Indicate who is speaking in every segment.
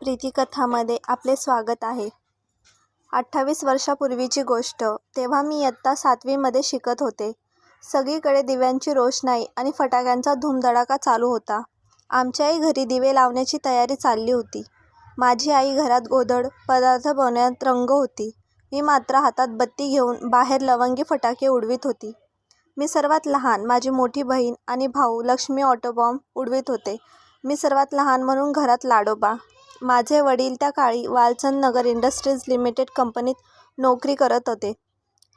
Speaker 1: प्रीतिकथामध्ये आपले स्वागत आहे. अठ्ठावीस वर्षापूर्वीची गोष्ट. तेव्हा मी इयत्ता सातवीमध्ये शिकत होते. सगळीकडे दिव्यांची रोषणाई आणि फटाक्यांचा धूमधडाका चालू होता. आमच्याही घरी दिवे लावण्याची तयारी चालली होती. माझी आई घरात गोधड पदार्थ बनवण्यात रंग होती. मी मात्र हातात बत्ती घेऊन बाहेर लवंगी फटाके उडवीत होती. मी सर्वात लहान माझी मोठी बहीण आणि भाऊ लक्ष्मी ऑटोबॉम्ब उडवीत होते. मी सर्वात लहान म्हणून घरात लाडोबा. माझे वडील त्या काळी वालचंद नगर इंडस्ट्रीज लिमिटेड कंपनीत नोकरी करत होते.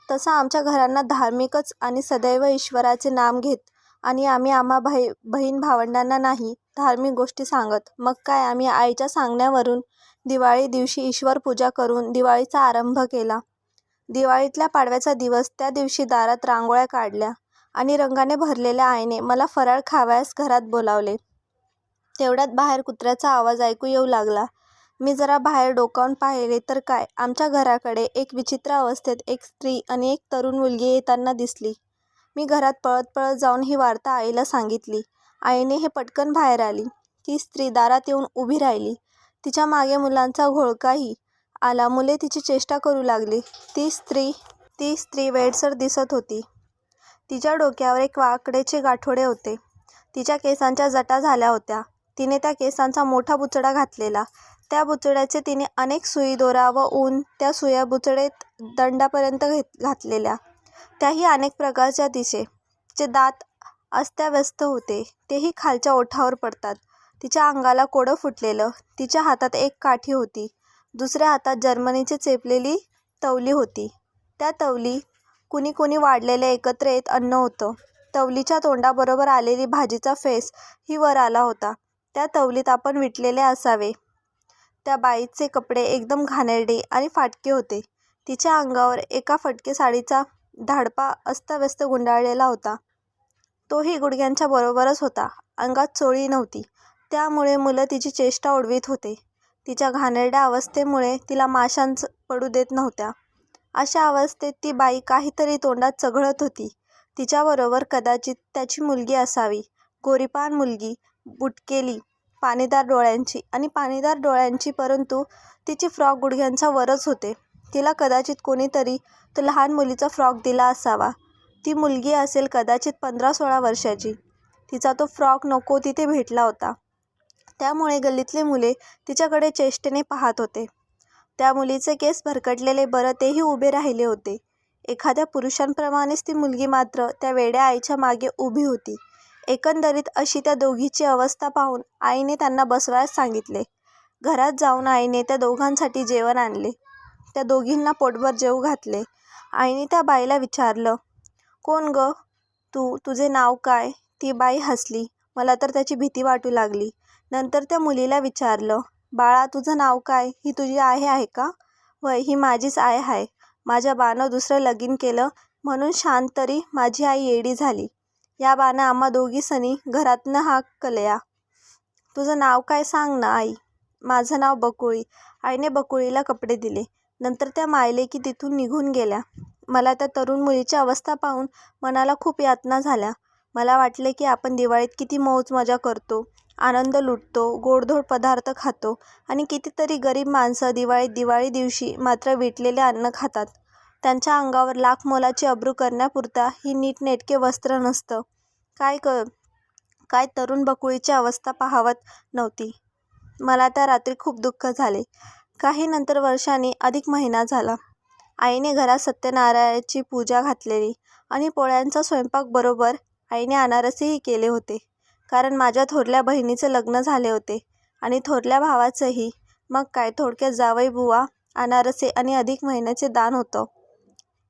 Speaker 1: तसं आमच्या घरांना धार्मिकच आणि सदैव ईश्वराचे नाम घेत आणि आम्ही आम्हा भाई बहीण भावंडांना नाही धार्मिक गोष्टी सांगत. मग काय आम्ही आईच्या सांगण्यावरून दिवाळी दिवशी ईश्वर पूजा करून दिवाळीचा आरंभ केला. दिवाळीतल्या पाडव्याचा दिवस त्या दिवशी दारात रांगोळ्या काढल्या आणि रंगाने भरलेल्या आईने मला फराळ खावयास घरात बोलावले. तेवढ्यात बाहेर कुत्र्याचा आवाज ऐकू येऊ लागला. मी जरा बाहेर डोकावून पाहिले तर काय? आमच्या घराकडे एक विचित्र अवस्थेत एक स्त्री आणि एक तरुण मुलगी येताना दिसली. मी घरात पळत पळत जाऊन ही वार्ता आईला सांगितली. आईने हे पटकन बाहेर आली. ती स्त्री दारात येऊन उभी राहिली. तिच्यामागे मुलांचा घोळकाही आला. मुले तिची चेष्टा करू लागली. ती स्त्री ती स्त्री वेडसर दिसत होती. तिच्या डोक्यावर एक वाकडेचे गाठोडे होते. तिच्या केसांच्या जटा झाल्या होत्या. तिने त्या केसांचा मोठा बुचडा घातलेला. त्या बुचड्याचे तिने अनेक सुई दोरा व ऊन त्या सुया बुचडेत दंडापर्यंत घेत घातलेल्या. त्याही अनेक प्रकारच्या दिशे. जे दात अस्त्याव्यस्त होते तेही खालच्या ओठावर पडतात. तिच्या अंगाला कोडं फुटलेलं. तिच्या हातात एक काठी होती. दुसऱ्या हातात जर्मनीची चेपलेली तवली होती. त्या तवली कुणी कुणी वाढलेले एकत्र येत अन्न होतं. तवलीच्या तोंडाबरोबर आलेली भाजीचा फेस ही वर आला होता. त्या तवलीत आपण विटलेले असावे. त्या बाईचे कपडे एकदम घाणेरडे आणि फाटके होते. तिच्या अंगावर एका फटके साडीचा धाडपा अस्ताव्यस्त गुंडाळलेला होता. तोही गुडघ्यांच्या बरोबरच होता. अंगात चोळी नव्हती. त्यामुळे मुलं तिची चेष्टा उडवीत होते. तिच्या घाणेरड्या अवस्थेमुळे तिला माशांच पडू देत नव्हत्या. अशा अवस्थेत ती बाई काहीतरी तोंडात चघळत होती. तिच्याबरोबर कदाचित त्याची मुलगी असावी. गोरीपान मुलगी. बुटकेली पाणीदार डोळ्यांची. आणि पाणीदार डोळ्यांची परंतु तिची फ्रॉक गुडघ्यांच्या वरच होते. तिला कदाचित कोणीतरी तो लहान मुलीचा फ्रॉक दिला असावा. ती मुलगी असेल कदाचित पंधरा सोळा वर्षाची. तिचा तो फ्रॉक नको तिथे भेटला होता. त्यामुळे गल्लीतले मुले तिच्याकडे चेष्टेने पाहत होते. त्या मुलीचे केस भरकटलेले बरं तेही उभे राहिले होते. एखाद्या पुरुषांप्रमाणेच ती मुलगी मात्र त्या वेड्या आईच्या मागे उभी होती. एकंदरीत अशी त्या दोघीची अवस्था पाहून आईने त्यांना बसवायला सांगितले. घरात जाऊन आईने त्या दोघांसाठी जेवण आणले. त्या दोघींना पोटभर जेवू घातले. आईने त्या बाईला विचारलं कोण ग? तू तुझे नाव काय? ती बाई हसली. मला तर त्याची भीती वाटू लागली. नंतर त्या मुलीला विचारलं बाळा तुझं नाव काय? ही तुझी आई आहे का? वय ही माझीच आई आहे. माझ्या बानं दुसरं लगीन केलं म्हणून शांत तरी माझी आई येडी झाली. या बाना आम्हा दोघी सनी घरातनं हाक कलया. तुझं नाव काय सांग ना आई. माझं नाव बकुळी. आईने बकुळीला कपडे दिले. नंतर त्या मायलेकी तिथून निघून गेल्या. मला त्या तरुण मुलीची अवस्था पाहून मनाला खूप यातना झाल्या. मला वाटले की आपण दिवाळीत किती मौज मजा करतो आनंद लुटतो गोडधोड पदार्थ खातो आणि कितीतरी गरीब माणसं दिवाळीत दिवाळी दिवशी मात्र विटलेले अन्न खातात. त्यांच्या अंगावर लाख मोलाची अब्रू करण्यापुरता ही नीटनेटके वस्त्र नसतं. काय क काय तरुण बकुळीची अवस्था पाहावत नव्हती. मला त्या रात्री खूप दुःख झाले. काही नंतर वर्षांनी अधिक महिना झाला. आईने घरात सत्यनारायणाची पूजा घातलेली आणि पोळ्यांचा स्वयंपाक बरोबर आईने अनारसेही केले होते. कारण माझ्या थोरल्या बहिणीचे लग्न झाले होते आणि थोरल्या भावाचंही. मग काय थोडक्यात जावई बुवा अनारसे आणि अधिक महिन्याचे दान होतं.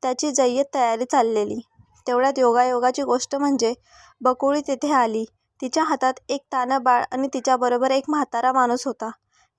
Speaker 1: त्याची जय्यत तयारी चाललेली. तेवढ्यात योगायोगाची गोष्ट म्हणजे बकुळी तिथे आली. तिच्या हातात एक तानं बाळ आणि तिच्याबरोबर एक म्हातारा माणूस होता.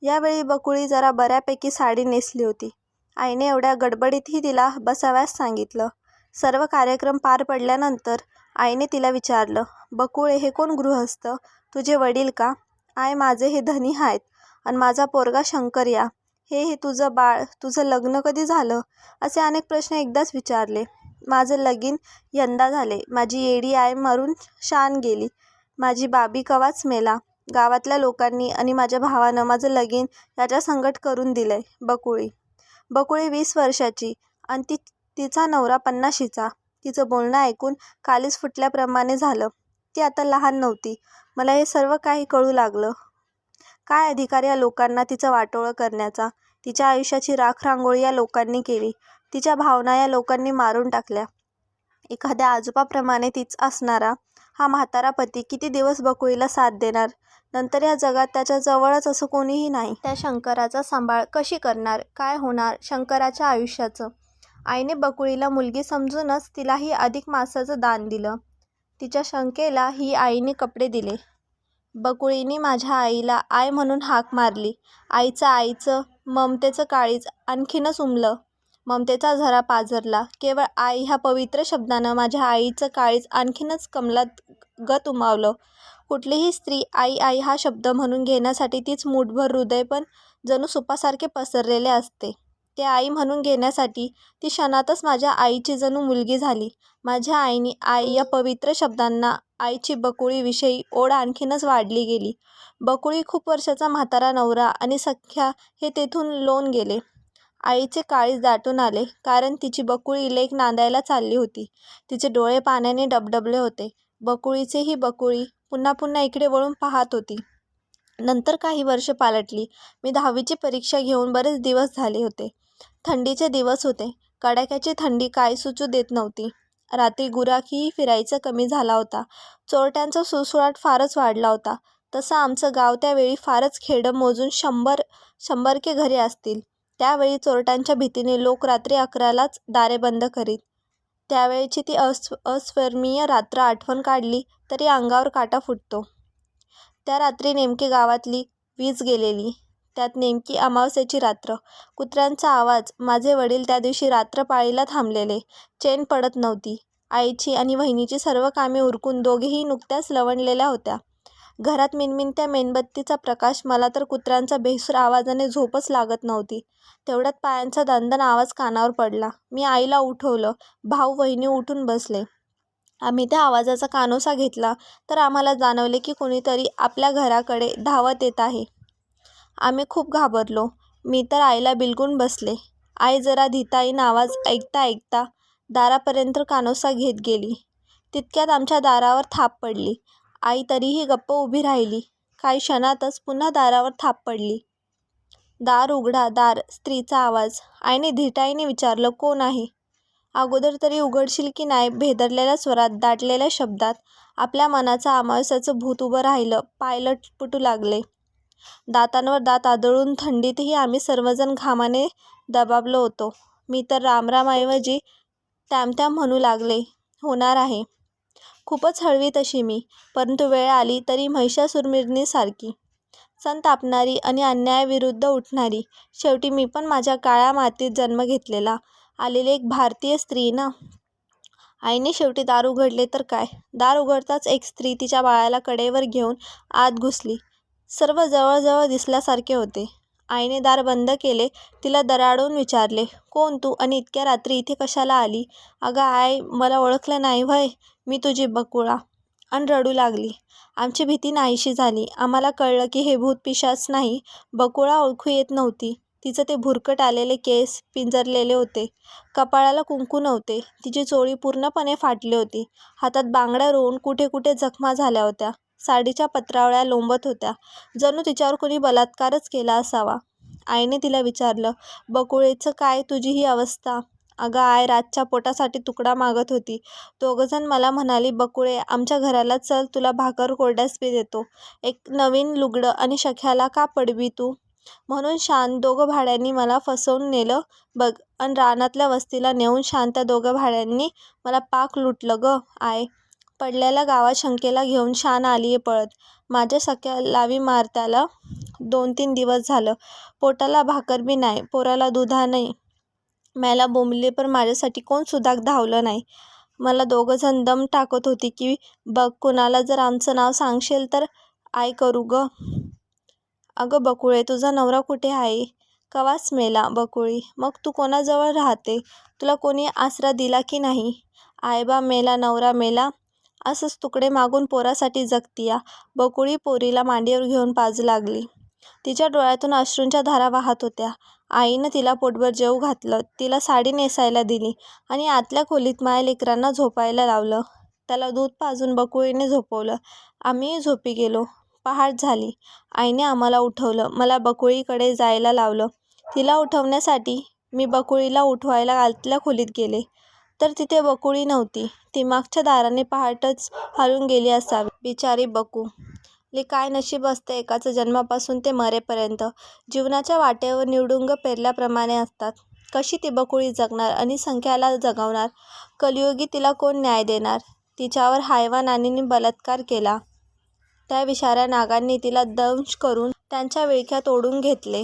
Speaker 1: यावेळी बकुळी जरा बऱ्यापैकी साडी नेसली होती. आईने एवढ्या गडबडीतही तिला बसाव्यास सांगितलं. सर्व कार्यक्रम पार पडल्यानंतर आईने तिला विचारलं बकुळे हे कोण गृहस्थ? तुझे वडील का? आय माझे हे धनी आहेत आणि माझा पोरगा शंकर या. हे हे तुझं बाळ तुझं लग्न कधी झालं असे अनेक प्रश्न एकदाच विचारले माझं लगीन यंदा झाले माझी येडी आय मरून शान गेली माझी बाबी कवाच मेला गावातल्या लोकांनी आणि माझ्या भावानं माझं लगीन याच्या संगट करून दिलंय. बकुळी बकुळी वीस वर्षाची आणि ती तिचा नवरा पन्नाशीचा. तिचं बोलणं ऐकून कालीच फुटल्याप्रमाणे झालं. ती आता लहान नव्हती. मला हे सर्व काही कळू लागलं. काय अधिकार या लोकांना तिचं वाटोळं करण्याचा? तिच्या आयुष्याची राख-रांगोळी या लोकांनी केली. तिच्या भावना या लोकांनी मारून टाकल्या. एखाद्या आजोबाप्रमाणे तीच असणारा हा म्हातारा पती किती दिवस बकुळीला साथ देणार? नंतर या जगात त्याच्या जवळच असं कोणीही नाही. त्या शंकराचा सांभाळ कशी करणार? काय होणार शंकराच्या आयुष्याचं? आईने बकुळीला मुलगी समजूनच तिलाही अधिक मासाचं दान दिलं. तिच्या शंकेला ही आईने कपडे दिले. बकुळीने माझ्या आईला आय म्हणून हाक मारली. आईचं आईचं ममतेचं काळीज आणखीनच उमलं. ममतेचा झरा पाझरला. केवळ आई ह्या पवित्र शब्दानं माझ्या आईचं काळीज आणखीनच कमलात गत-उमावलं. कुठलीही स्त्री आई आई हा शब्द म्हणून घेण्यासाठी तीच मूठभर हृदय पण जणू सुपासारखे पसरलेले असते. ते आई म्हणून घेण्यासाठी ती क्षणातच माझ्या आईची जणू मुलगी झाली. माझ्या आईने आई या पवित्र शब्दांना आईची बकुळीविषयी ओढ आणखीनच वाढली गेली. बकुळी खूप वर्षाचा म्हातारा नवरा आणि सख्या हे तेथून लोण गेले. आईचे काळीज दाटून आले. कारण तिची बकुळी लेक नांदायला चालली होती. तिचे डोळे पाण्याने डबडबले होते. बकुळीचे ही बकुळी पुन्हा पुन्हा इकडे वळून पाहत होती. नंतर काही वर्षं पालटली. मी दहावीची परीक्षा घेऊन बरेच दिवस झाले होते. थंडीचे दिवस होते. कडाक्याची थंडी काय सुचू देत नव्हती. रात्री गुराखीही फिरायचा कमी झाला होता. चोरट्यांचा सुळसुळाट फारच वाढला होता. तसं आमचं गाव त्यावेळी फारच खेडं मोजून शंभर शंभरके घरे असतील. त्यावेळी चोरट्यांच्या भीतीने लोक रात्री अकरालाच दारे बंद करीत. त्यावेळची ती अस्वर्मीय रात्र आठवण काढली तरी अंगावर काटा फुटतो. त्या रात्री नेमकी गावातली वीज गेलेली. त्यात नेमकी अमावस्येची रात्र. कुत्र्यांचा आवाज. माझे वडील त्या दिवशी रात्र पाळीला थांबलेले. चैन पडत नव्हती. आईची आणि वहिनीची सर्व कामे उरकून दोघेही नुकत्याच लवंडलेल्या होत्या. घरात मिनमिनत्या मेणबत्तीचा प्रकाश. मला तर कुत्र्यांचा बेसूर आवाजाने झोपच लागत नव्हती. तेवढ्यात पायांचा दणदण आवाज कानावर पडला. मी आईला उठवलं. भाऊ वहिनी उठून बसले. आम्ही त्या आवाजाचा कानोसा घेतला तर आम्हाला जाणवले की कुणीतरी आपल्या घराकडे धावत येत आहे. आम्ही खूप घाबरलो. मी तर आईला बिलगून बसले. आई जरा धिताईन आवाज ऐकता ऐकता दारापर्यंत कानोसा घेत गेली. तितक्यात आमच्या दारावर थाप पडली. आई तरीही गप्प उभी राहिली. काही क्षणातच पुन्हा दारावर थाप पडली. दार उघडा दार स्त्रीचा आवाज. आईने धिटाईने विचारलं कोण आहे? अगोदर तरी उघडशील की नाही भेदरलेल्या स्वरात दाटलेल्या शब्दात आपल्या मनाचं अमावस्याचं भूत उभं राहिलं. पाय लटपटू लागले. दातांवर दात आदळून थंडीतही आम्ही सर्वजण घामाने दबाबलो होतो. मी तर रामरामाऐवजी त्यामत्याम म्हणू लागले. होणार आहे. खूपच हळवी तशी मी. परंतु वेळ आली तरी महिषासुरमर्दिनीसारखी. संतापणारी आणि अन्यायाविरुद्ध उठणारी. शेवटी मी पण माझ्या काळ्या मातीत जन्म घेतलेला. आलेली एक भारतीय स्त्री ना. आईने शेवटी दार उघडले तर काय. दार उघडताच एक स्त्री तिच्या बाळाला कडेवर घेऊन आत घुसली. सर्व जवळजवळ दिसल्यासारखे होते. आईने दार बंद केले. तिला दराडून विचारले, कोण तू आणि इतक्या रात्री इथे कशाला आली? अगं आई मला ओळखलं नाही व्हय? मी तुझी बकुळा. आणि रडू लागली. आमची भीती नाहीशी झाली. आम्हाला कळलं की हे भूत-पिशाच नाही. बकुळा ओळखू येत नव्हती. तिचं ते भुरकट आलेले केस पिंजरलेले होते. कपाळाला कुंकू नव्हते. तिची चोळी पूर्णपणे फाटली होती. हातात बांगड्या रोवून कुठे कुठे जखमा झाल्या होत्या. साडीच्या पत्रावळ्या लोंबत होत्या. जणू तिच्यावर कोणी बलात्कारच केला असावा. आईने तिला विचारलं, बकुळेचं काय तुझी ही अवस्था? अगं आय रातच्या पोटासाठी तुकडा मागत होती. दोघंजण मला म्हणाली बकुळे आमच्या घराला चल तुला भाकर कोरड्यास बी देतो. एक नवीन लुगडं आणि शख्याला का पडवी तू? म्हणून शान दोघं भाड्यांनी मला फसवून नेलं बघ आणि रानातल्या वस्तीला नेऊन शान त्या दोघं भाड्यांनी मला पाक लुटलं गं आय पडलेल्या गावात शंकेला घेऊन शान आलीये पळत. माझ्या सख्या लावी मारत्याला दोन-तीन दिवस झालं. पोटाला भाकर बी नाही पोराला नाही म्याला बोंबले पण माझ्यासाठी कोण सुद्धा धावलं नाही. मला दोघंजण दम टाकत होती की बघ कुणाला जर आमचं नाव सांगशील तर आय करू गं. अगं बकुळे तुझा नवरा कुठे आहे? कवाच मेला. बकुळी मग तू कोणाजवळ राहते? तुला कोणी आसरा दिला की नाही? आयबा बा मेला नवरा मेला. असंच तुकडे मागून पोरासाठी जगतिया बकुळी पोरीला मांडीवर घेऊन पाजू लागली. तिच्या डोळ्यातून अश्रूंच्या धारा वाहत होत्या. आईनं तिला पोटभर जेवू घातलं, तिला साडी नेसायला दिली आणि आतल्या खोलीत माया लेकरांना झोपायला लावलं. त्याला दूध पाजून बकुळीने झोपवलं. आम्हीही झोपी गेलो. पहाट झाली. आईने आम्हाला उठवलं. मला बकुळीकडे जायला लावलं. तिला उठवण्यासाठी मी बकुळीला उठवायला आतल्या खोलीत गेले, तर तिथे बकुळी नव्हती. ती मागच्या दाराने पहाटच हलून गेली असावी. बिचारी बकू! ले काय नशीब असते एकाचं जन्मापासून ते मरेपर्यंत. जीवनाच्या वाटेवर निवडुंग पेरल्याप्रमाणे असतात. कशी ती बकुळी जगणार आणि संख्याला जगवणार? कलियुगी तिला कोण न्याय देणार? तिच्यावर हायवानांनी बलात्कार केला. त्या विषाऱ्या नागांनी तिला दंश करून त्यांच्या विळख्यात ओढून घेतले.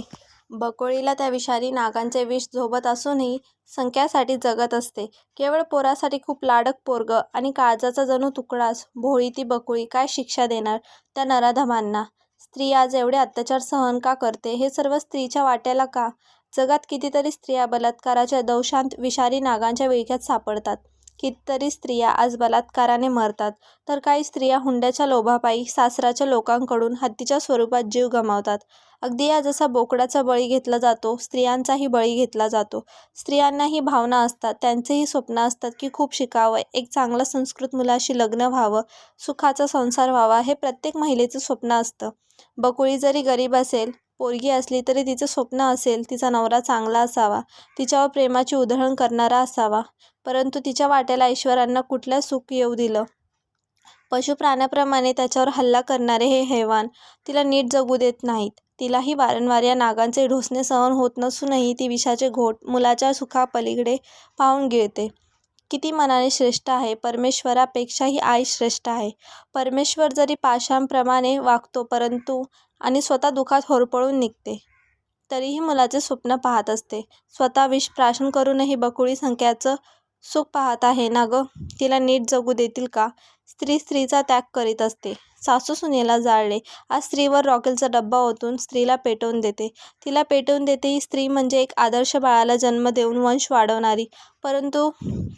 Speaker 1: बकोळीला त्या विषारी नागांचे विष झोबत असूनही संख्यासाठी जगत असते. केवळ पोरासाठी खूप लाडक पोरग आणि काळजाचा जणू तुकडाच. भोळी ती बकोळी काय शिक्षा देणार त्या नराधमांना? स्त्री आज एवढे अत्याचार सहन का करते? हे सर्व स्त्रीच्या वाट्याला का? जगात कितीतरी स्त्रिया बलात्काराच्या दौशांत विषारी नागांच्या विळख्यात सापडतात. कितीतरी स्त्रिया आज बलात्काराने मरतात, तर काही स्त्रिया हुंड्याच्या लोभापायी सासराच्या लोकांकडून हत्तीच्या स्वरूपात जीव गमावतात. अगदी या जसा बोकडाचा बळी घेतला जातो, स्त्रियांचाही बळी घेतला जातो. स्त्रियांनाही भावना असतात. त्यांचेही स्वप्न असतात की खूप शिकावं, एक चांगलं संस्कृत मुलाशी लग्न व्हावं, सुखाचा संसार व्हावा हे प्रत्येक महिलेचं स्वप्न असतं. बकुळी जरी गरीब असेल, पोरगी असली तरी तिचं स्वप्न असेल तिचा नवरा चांगला असावा, तिच्यावर प्रेमाची उधळण करणारा असावा. परंतु तिच्या वाट्याला ईश्वरांना कुठलं सुख येऊ दिलं? पशुप्राण्याप्रमाणे त्याच्यावर हल्ला करणारे हे हैवान तिला नीट जगू देत नाहीत. तिलाही वारंवार या नागांचे ढोसणे सहन होत नसूनही ती विषाचे घोट मुलाच्या सुखापलीकडे पाहून गिळते. किती मनाने श्रेष्ठ आहे. परमेश्वरापेक्षाही आई श्रेष्ठ आहे. परमेश्वर जरी पाशांप्रमाणे वागतो परंतु आणि स्वतः दुःखात होरपळून निघते, तरीही मुलाचे स्वप्न पाहत असते. स्वतः विषप्राशन करूनही बकुळी संख्याचं सुख पाहत आहे ना गं! तिला नीट जगू देतील का? स्त्री स्त्रीचा त्याग करीत असते. सासू सुनेला जाळले. आज स्त्रीवर रॉकेलचा डबा ओतून स्त्रीला पेटवून देते. तिला पेटवून देते ही स्त्री म्हणजे एक आदर्श बाळाला जन्म देऊन वंश वाढवणारी. परंतु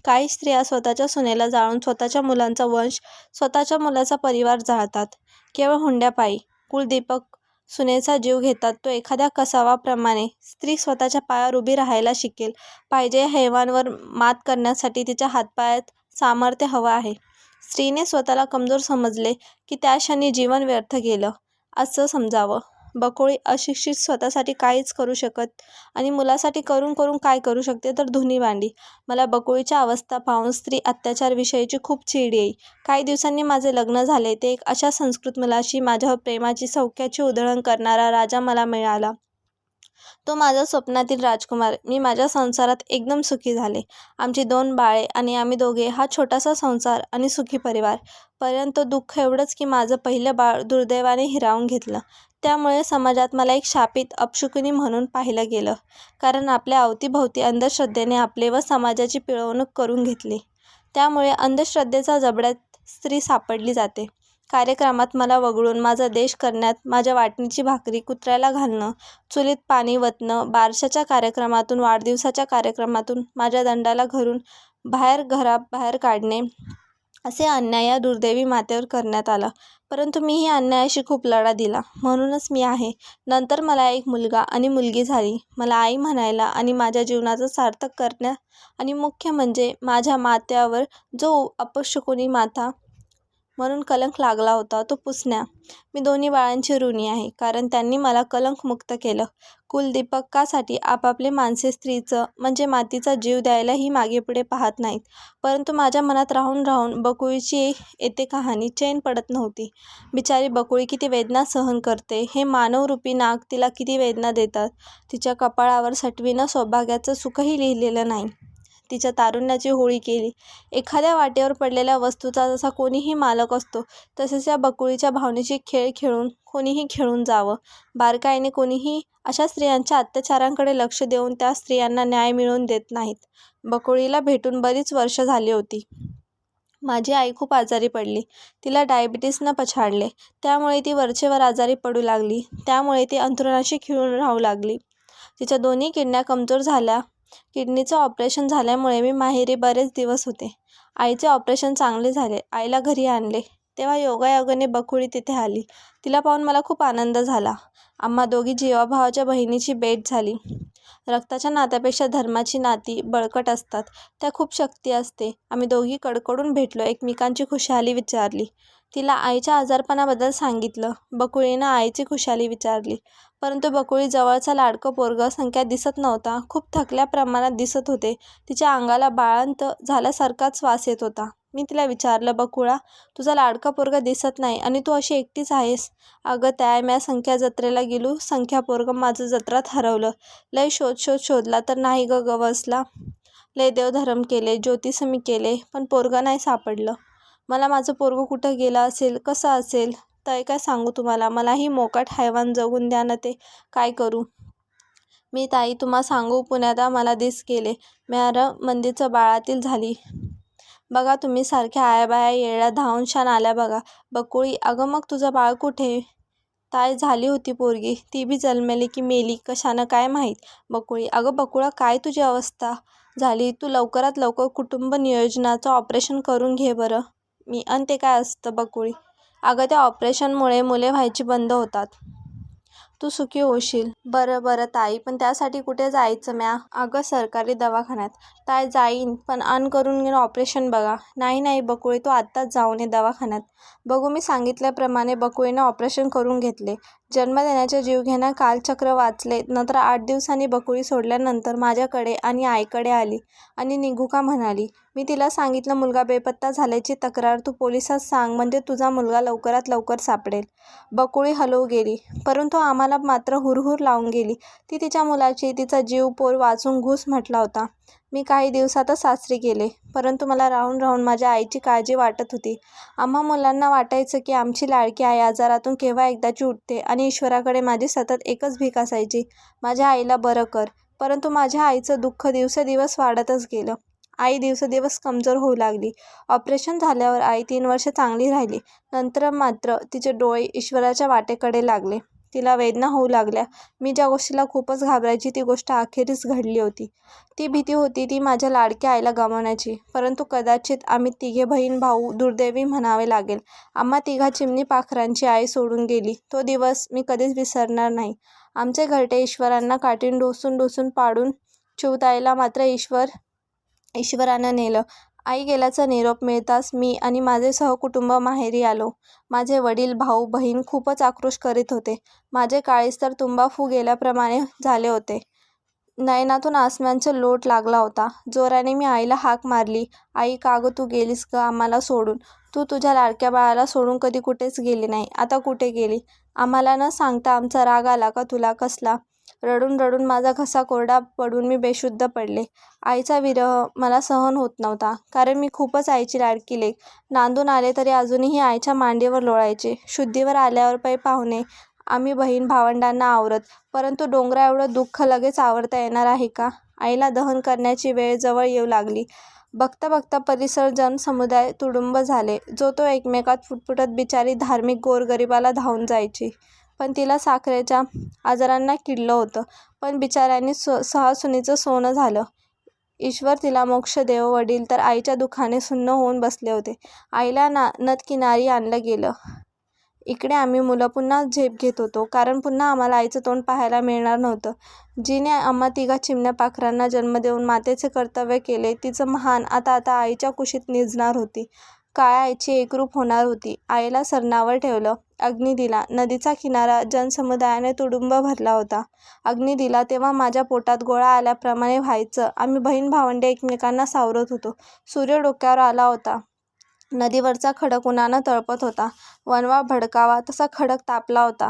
Speaker 1: काही स्त्रिया स्वतःच्या सुनेला जाळून स्वतःच्या मुलांचा वंश, स्वतःच्या मुलाचा परिवार जाळतात, केवळ हुंड्यापायी. कुलदीपक सुनेचा जीव घेतात तो एखाद्या कसावाप्रमाणे. स्त्री स्वतःच्या पायावर उभी राहायला शिकेल पाहिजे हैवानवर मात करण्यासाठी तिच्या हातपायात सामर्थ्य हवं आहे. स्त्रीने स्वतःला कमजोर समजले की त्या क्षणी जीवन व्यर्थ गेलं, असं समजावं. बकोळी अशिक्षित स्वतःसाठी काहीच करू शकत आणि मुलासाठी करून करून काय करू शकते तर धुनी भांडी मला बकोळीच्या अवस्था पाहून स्त्री अत्याचारविषयीची खूप चीड येई. काही दिवसांनी माझे लग्न झाले. ते एक अशा संस्कृत मुलाशी माझ्यावर प्रेमाची, सौख्याची उधळण करणारा राजा मला मिळाला. तो माझा स्वप्नातील राजकुमार. मी माझ्या संसारात एकदम सुखी झाले. आमची दोन बाळे आणि आम्ही दोघे हा छोटासा संसार आणि सुखी परिवार. परंतु दुःख एवढंच की माझं पहिलं बाळ दुर्दैवाने हिरावून घेतलं. त्यामुळे समाजात मला एक शापित अपशकुनी म्हणून पाहिलं गेलं. कारण आपल्या अवतीभोवती अंधश्रद्धेने आपले व समाजाची पिळवणूक करून घेतली. त्यामुळे अंधश्रद्धेचा जबड्यात स्त्री सापडली जाते. कार्यक्रमात मला वगळून माझा देश करण्यात, माझ्या वाटणीची भाकरी कुत्र्याला घालणं, चुलीत पाणी वतणं, बारशाच्या कार्यक्रमातून, वाढदिवसाच्या कार्यक्रमातून माझ्या दंडाला घरून बाहेर घराबाहेर काढणे असे अन्याय या दुर्दैवी मातेवर करण्यात आला. परंतु मी ही अन्यायाशी खूप लढा दिला. म्हणूनच मी आहे. नंतर मला एक मुलगा आणि मुलगी झाली. मला आई म्हणायला आणि माझ्या जीवनाचं सार्थक करण्या आणि मुख्य म्हणजे माझ्या मात्यावर जो अपशकुनी माथा म्हणून कलंक लागला होता तो पुसण्या. मी दोन्ही बाळांची ऋणी आहे. कारण त्यांनी मला कलंकमुक्त केलं. कुलदीपकासाठी आपापले माणसे स्त्रीचं म्हणजे मातीचा जीव द्यायलाही मागेपुढे पाहत नाहीत. परंतु माझ्या मनात राहून राहून बकुळीची येते कहाणी चैन पडत नव्हती. बिचारी बकुळी किती वेदना सहन करते. हे मानवरूपी नाग तिला किती वेदना देतात. तिच्या कपाळावर सटवीनं सौभाग्याचं सुखही लिहिलेलं नाही. तिच्या तारुण्याची होळी केली. एखाद्या वाटेवर पडलेल्या वस्तूचा जसा कोणीही मालक असतो तसेच या बकुळीच्या भावनेशी खेळ खेळून कोणीही खेळून जावं. बारकाईने कोणीही अशा स्त्रियांच्या अत्याचारांकडे लक्ष देऊन त्या स्त्रियांना न्याय मिळवून देत नाहीत. बकुळीला भेटून बरीच वर्षं झाली होती. माझी आई खूप आजारी पडली. तिला डायबिटीसनं पछाडले. त्यामुळे ती वरचेवर आजारी पडू लागली. त्यामुळे ती अंथरुणाशी खिळून राहू लागली. तिच्या दोन्ही किडण्या कमजोर झाल्या. किडनीचं ऑपरेशन झाल्यामुळे मी माहेरी बरेच दिवस होते. आईचे ऑपरेशन चांगले झाले. आईला घरी आणले. तेव्हा योगायोगाने बकुळी तिथे आली. तिला पाहून मला खूप आनंद झाला. आम्हा दोघी जीवाभावाच्या बहिणीची भेट झाली. रक्ताच्या नात्यापेक्षा धर्माची नाती बळकट असतात. त्या खूप शक्ती असते. आम्ही दोघी कडकडून भेटलो. एकमेकांची खुशाली विचारली. तिला आईच्या आजारपणाबद्दल सांगितलं. बकुळीनं आईची खुशाली विचारली. परंतु बकुळी जवळचा लाडकं पोरगं संख्या दिसत नव्हता. खूप थकल्या प्रमाणात दिसत होते. तिच्या अंगाला बाळंत झाल्यासारखाच वास येत होता. मी तिला विचारलं बकुळा तुझा लाडका पोरगा दिसत नाही आणि तू अशी एकटीच आहेस. अगं त्या म्या संख्या जत्रेला गेलो. संख्या पोरगं माझं जत्रात हरवलं. लय शोध शोध शोधला तर नाही ग गवसला. लय देवधर्म केले ज्योतिषमी केले पण पोरगं नाही सापडलं. मला माझं पोरगं कुठं गेलं असेल? कसं असेल? तर काय सांगू तुम्हाला? मलाही मोकाट हैवान जगून द्या ना ते. काय करू? मी ताई तुम्हा सांगू पुण्यात मला दिस केले म्यार मंदीचं बाळातील झाली. बघा तुम्ही सारख्या आयाबाया येळ्या धावून छान आल्या बघा. बकुळी अगं मग तुझं बाळ कुठे? ताय झाली होती पोरगी. ती बी जन्मेली की मेली. कशानं काय माहीत? बकुळी अगं बकुळा काय तुझी अवस्था? झाली. तू लवकरात लवकर कुटुंब नियोजनाचं ऑपरेशन करून घे बरं. मी आणि ते काय असतं बकुळी अगं त्या ऑपरेशनमुळे मुले व्हायची बंद होतात. तू सुखी होशील. बरं बरं ताई पण त्यासाठी कुठे जायचं म्या? अगं सरकारी दवाखान्यात. ताई जाईन पण अन करून घेणं ऑपरेशन बघा. नाही नाही बकुळे तू आत्ताच जाऊन ये दवाखान्यात. बघू मी सांगितल्याप्रमाणे बकुळीनं ऑपरेशन करून घेतले. जन्म देण्याचे जीवघेणा कालचक्र वाचले. नंतर आठ दिवसांनी बकुळी सोडल्यानंतर माझ्याकडे आणि आईकडे आली आणि निघू का म्हणाली. मी तिला सांगितलं मुलगा बेपत्ता झाल्याची तक्रार तू पोलिसात सांग म्हणजे तुझा मुलगा लवकरात लवकर सापडेल. बकुळी हलवू गेली. परंतु आम्हाला मात्र हुरहुर लावून गेली. ती तिच्या मुलाची तिचा जीव पोर वाचून घुस म्हटला होता. मी काही दिवसातच सासरी गेले. परंतु मला राहून राहून माझ्या आईची काळजी वाटत होती. आम्हा मुलांना वाटायचं की आमची लाडकी आई आजारातून केव्हा एकदाची उठते आणि ईश्वराकडे माझी सतत एकच भीक असायची. माझ्या आईला बरं कर. परंतु माझ्या आईचं दुःख दिवसेदिवस वाढतच गेलं. आई दिवसेदिवस कमजोर होऊ लागली. ऑपरेशन झाल्यावर आई तीन वर्ष चांगली राहिली. नंतर मात्र तिचे डोळे ईश्वराच्या वाटेकडे लागले. तिला वेदना होऊ लागल्या. मी ज्या गोष्टीला खूपच घाबरायची ती गोष्ट अखेरीस घडली होती. ती भीती होती ती माझ्या लाडक्या आईला गमावण्याची. परंतु कदाचित आम्ही तिघे बहीण भाऊ दुर्दैवी म्हणावे लागेल. आम्हा तिघा चिमणी पाखरांची आई सोडून गेली. तो दिवस मी कधीच विसरणार नाही. आमचे घरटे ईश्वरांना काठीन डोसून डोसून पाडून चिवताईला मात्र ईश्वर ईश्वरानं नेलं. आई गेल्याचा निरोप मिळताच मी आणि माझे सहकुटुंब माहेरी आलो. माझे वडील भाऊ बहीण खूपच आक्रोश करीत होते. माझे काळीस तर तुंबाफू गेल्याप्रमाणे झाले होते. नयनातून आसम्यांचा लोट लागला होता. जोराने मी आईला हाक मारली. आई का गं तू गेलीस ग आम्हाला सोडून? तू तुझ्या लाडक्या बाळाला सोडून कधी कुठेच गेली नाही. आता कुठे गेली? आम्हाला न सांगता आमचा राग आला का तुला? कसला? रडून रडून माझा घसा कोरडा पडून मी बेशुद्ध पडले. आईचा विरह मला सहन होत नव्हता कारण मी खूपच आईची लाडकी लेख नांदून आले तरी अजूनही आईच्या मांडीवर लोळायचे. शुद्धीवर आल्यावर पै पाहुणे आम्ही बहीण भावंडांना आवरत परंतु डोंगरा एवढं दुःख लगेच आवरता येणार आहे का? आईला दहन करण्याची वेळ जवळ येऊ लागली. बघता बघता परिसर जनसमुदाय तुडुंब झाले जो तो एकमेकात फुटफुटत बिचारी धार्मिक गोरगरिबाला धावून जायची. पण तिला साखरेच्या आजारांना किडलं होतं. पण बिचाऱ्यांनी सो सहासुनीचं सोनं झालं. ईश्वर तिला मोक्ष देव वडील तर आईच्या दुखाने सुन्न होऊन बसले होते. आईला ना नदकिनारी आणलं गेलं. इकडे आम्ही मुलं पुन्हा झेप घेत होतो. कारण पुन्हा आम्हाला आईचं तोंड पाहायला मिळणार नव्हतं. जिने आम्हा तिघा चिमण्या पाखरांना जन्म देऊन मातेचे कर्तव्य केले. तिचं महान आता आता आईच्या कुशीत निजणार होती. काळ्या आईची एकरूप होणार होती. आईला सरणावर ठेवलं. अग्नी दिला. नदीचा किनारा जनसमुदायाने तुडुंब भरला होता. अग्नी दिला तेव्हा माझ्या पोटात गोळा आल्याप्रमाणे व्हायचं. आम्ही बहीण भावंडे एकमेकांना सावरत होतो. सूर्य डोक्यावर आला होता. नदीवरचा खडक उन्हानं तळपत होता. वनवा भडकावा तसा खडक तापला होता.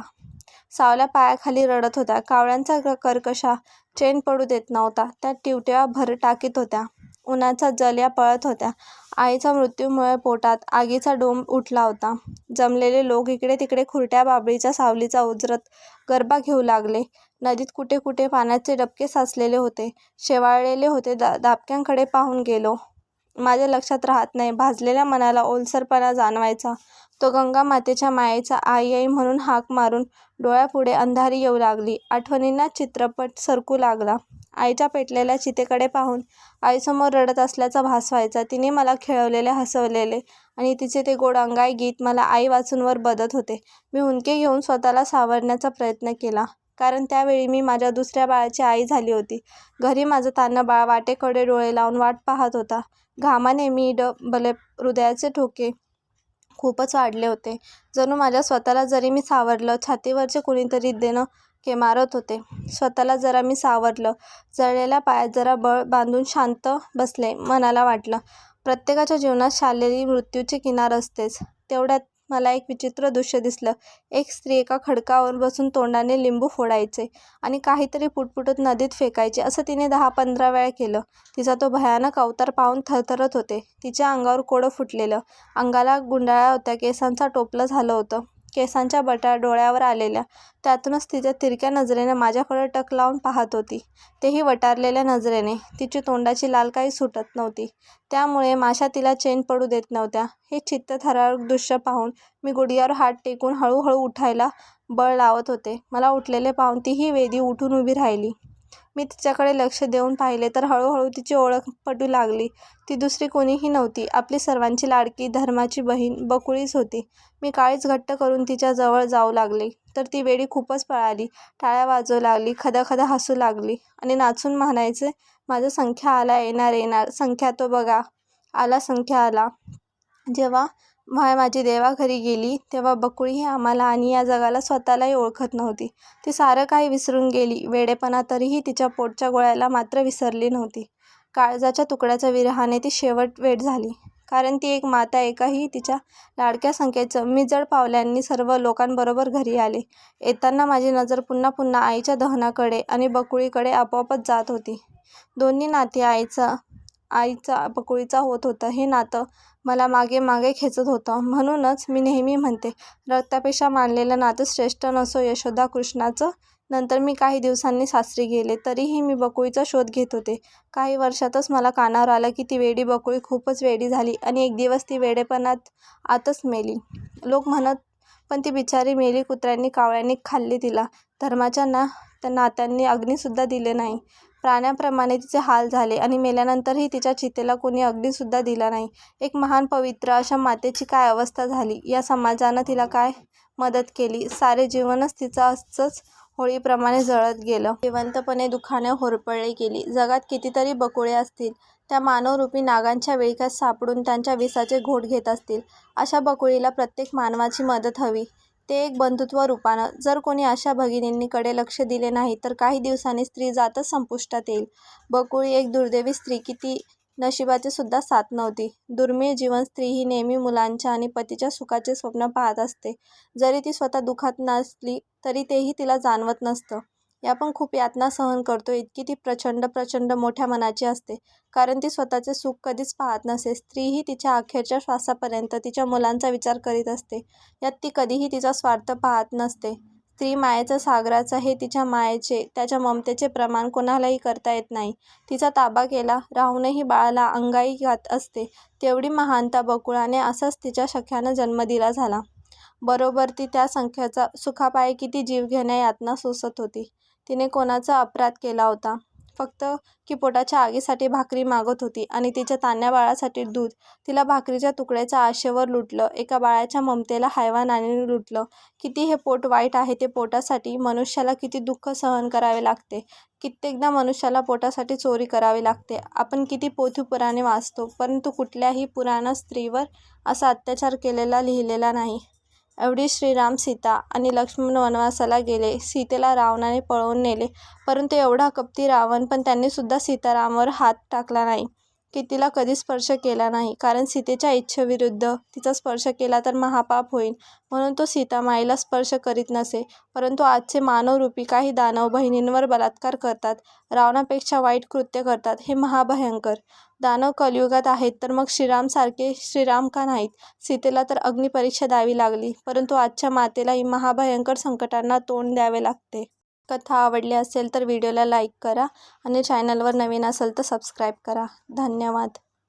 Speaker 1: सावल्या पायाखाली रडत होत्या. कावळ्यांचा कर्कशा चेन पडू देत नव्हता. त्या टिवट्या भर टाकीत होत्या. उन्हाचा जल्या पळत होत्या. आईचा मृत्यूमुळे पोटात आगीचा डोंब उठला होता. जमलेले लोक इकडे तिकडे खुरट्या बाबळीच्या सावलीचा उजरत गरबा घेऊ लागले. नदीत कुठे कुठे पाण्याचे डबके साचलेले होते. शेवाळलेले होते दा दाबक्यांकडे पाहून गेलो. माझ्या लक्षात राहत नाही. भाजलेल्या मनाला ओलसरपणा जाणवायचा. तो गंगा मातेच्या मायेचा आई आई म्हणून हाक मारून डोळ्यापुढे अंधारी येऊ लागली. आठवणींना चित्रपट सरकू लागला. आईच्या पेटलेल्या चितेकडे पाहून आईसमोर रडत असल्याचा भास व्हायचा. तिने मला खेळवलेले हसवलेले आणि तिचे ते गोड अंगाई गीत मला आई वाचूनवर बदत होते. मी हुंदके घेऊन स्वतःला सावरण्याचा प्रयत्न केला. कारण त्यावेळी मी माझ्या दुसऱ्या बाळाची आई झाली होती. घरी माझं तान्हं बाळ वाटेकडे डोळे लावून वाट पाहत होता. घामाने मी डबले हृदयाचे ठोके खूपच वाढले होते. जणू माझ्या स्वतःला जरी मी सावरलं छातीवरचे कुणीतरी देणं के मारत होते. स्वतःला जरा मी सावरलं. जळलेल्या पायात जरा बळ बांधून शांत बसले मनाला वाटलं. प्रत्येकाच्या जीवनात शालेली मृत्यूची किनार असतेच. तेवढ्यात मला एक विचित्र दृश्य दिसलं. एक स्त्री एका खडकावर बसून तोंडाने लिंबू फोडायचे आणि काहीतरी पुटपुटत नदीत फेकायचे असं तिने दहा पंधरा वेळा केलं. तिचा तो भयानक अवतार पाहून थरथरत होते. तिच्या अंगावर कोडं फुटलेलं. अंगाला गुंडाळ्या होत्या केसांचा टोपलं झालं होतं. केसांच्या बटा डोळ्यावर आलेल्या. त्यातूनच तिच्या तिरक्या नजरेने माझ्याकडे टक लावून पाहत होती. तेही वटारलेल्या नजरेने. तिची तोंडाची लाल काही सुटत नव्हती. त्यामुळे माशा तिला चेन पडू देत नव्हत्या. हे चित्तथरारक दृश्य पाहून मी गुडघ्यावर हात टेकून हळूहळू उठायला बळ लावत होते. मला उठलेले पाहून तीही वेदी उठून उभी राहिली. मी तिच्याकडे लक्ष देऊन पाहिले तर हळूहळू तिची ओळख पटू लागली. ती दुसरी कोणीही नव्हती. आपली सर्वांची लाडकी धर्माची बहीण बकुळीच होती. मी काळीच घट्ट करून तिच्याजवळ जाऊ लागले. तर ती वेळी खूपच पळाली. टाळ्या वाजवू लागली खदाखदा हसू लागली आणि नाचून म्हणायचे माझं संख्या आला येणार येणार. संख्या तो बघा. आला संख्या आला. जेव्हा माय माझी देवाघरी गेली तेव्हा बकुळीही आम्हाला आणि या जगाला स्वतःलाही ओळखत नव्हती. ती सारं काही विसरून गेली वेडेपणा तरीही तिच्या पोटच्या गोळ्याला मात्र विसरली नव्हती. काळजाच्या तुकड्याच्या विरहाने ती शेवट वेट झाली कारण ती एक माता एकाही तिच्या लाडक्या संख्येचं मी जड पावल्यांनी सर्व लोकांबरोबर घरी आले. येताना माझी नजर पुन्हा पुन्हा आईच्या दहनाकडे आणि बकुळीकडे आपोआपच जात होती. दोन्ही नाती आईचा आईचा बकुळीचा होत होतं हे नातं मला मागे मागे खेचत होतं. म्हणूनच मी नेहमी म्हणते रक्तापेक्षा मानलेलं नातं श्रेष्ठ नसो यशोदा कृष्णाचं. नंतर मी काही दिवसांनी सासरी गेले तरीही मी बकुळीचा शोध घेत होते. काही वर्षातच मला कानावर आलं की ती वेडी बकुळी खूपच वेडी झाली आणि एक दिवस ती वेडेपणात आतच मेली. लोक म्हणत पण ती बिचारी मेली कुत्र्यांनी कावळ्यांनी खाल्ली तिला. धर्माच्या ना त्या नात्यांनी अग्नीसुद्धा दिले नाही. प्राण्याप्रमाणे तिचे हाल झाले आणि मेल्यानंतरही तिच्या चितेला कोणी अग्नीसुद्धा दिला नाही. एक महान पवित्र अशा मातेची काय अवस्था झाली? या समाजानं तिला काय मदत केली? सारे जीवनच तिचं असंच होळीप्रमाणे जळत गेलं. जिवंतपणे दुखाने होरपळले गेली. जगात कितीतरी बकुळे असतील. त्या मानवरूपी नागांच्या विळख्यात सापडून त्यांच्या विसाचे घोट घेत असतील. अशा बकुळीला प्रत्येक मानवाची मदत हवी. ते एक बंधुत्व रूपानं जर कोणी अशा भगिनींकडे लक्ष दिले नाही तर काही दिवसांनी स्त्री जातच संपुष्टात येईल. बकुळी एक दुर्दैवी स्त्री किती नशिबाची सुद्धा साथ नव्हती. दुर्मिळ जीवन स्त्री ही नेहमी मुलांच्या आणि पतीच्या सुखाचे स्वप्न पाहत असते. जरी ती स्वतः दुखात नसली तरी तेही तिला जाणवत नसतं. या पण खूप यातना सहन करतो इतकी ती प्रचंड प्रचंड मोठ्या मनाची असते. कारण ती स्वतःचे सुख कधीच पाहत नसे. स्त्रीही तिच्या अखेरच्या श्वासापर्यंत तिच्या मुलांचा विचार करीत असते. यात ती कधीही तिचा स्वार्थ पाहत नसते. स्त्री मायेचं सागराचं हे तिच्या मायेचे त्याच्या ममतेचे प्रमाण कोणालाही करता येत नाही. तिचा ताबा केला राहूनही बाळाला अंगाई घात असते. तेवढी महानता बकुळाने असाच तिच्या सख्यानं जन्म दिला झाला. बरोबर ती त्या संख्याचा सुखापायी किती जीवघेण्या यातना सोसत होती. तिने कोणाचा अपराध केला होता? फक्त की पोटाच्या आगीसाठी भाकरी मागत होती आणि तिच्या तान्या बाळासाठी दूध. तिला भाकरीच्या तुकड्याच्या आशेवर लुटलं. एका बाळाच्या ममतेला हैवानाने लुटलं. किती हे पोट वाईट आहे ते पोटासाठी मनुष्याला किती दुःख सहन करावे लागते. कित्येकदा मनुष्याला पोटासाठी चोरी करावी लागते. आपण किती पोथी पुराणे वाचतो परंतु कुठल्याही पुराण स्त्रीवर असा अत्याचार केलेला लिहिलेला नाही. एवढी श्रीराम सीता आणि लक्ष्मण वनवासाला गेले. सीतेला रावणाने पळवून नेले. परंतु एवढा कपटी रावण पण त्यांनीसुद्धा सीतारामवर हात टाकला नाही. की तिला कधी स्पर्श केला नाही. कारण सीतेच्या इच्छेविरुद्ध तिचा स्पर्श केला तर महापाप होईल. म्हणून तो सीतामाईला स्पर्श करीत नसे. परंतु आजचे मानवरूपी काही दानव बहिणींवर बलात्कार करतात. रावणापेक्षा वाईट कृत्य करतात. हे महाभयंकर. दानव कलियुगात आहेत. तर मग श्रीरामसारखे श्रीराम का नाहीत? सीतेला तर अग्निपरीक्षा द्यावी लागली. परंतु आजच्या मातेलाही महाभयंकर संकटांना तोंड द्यावे लागते. कथा आवडली असेल तर व्हिडिओला लाईक करा आणि चॅनलवर नवीन असेल तर सबस्क्राईब करा. धन्यवाद.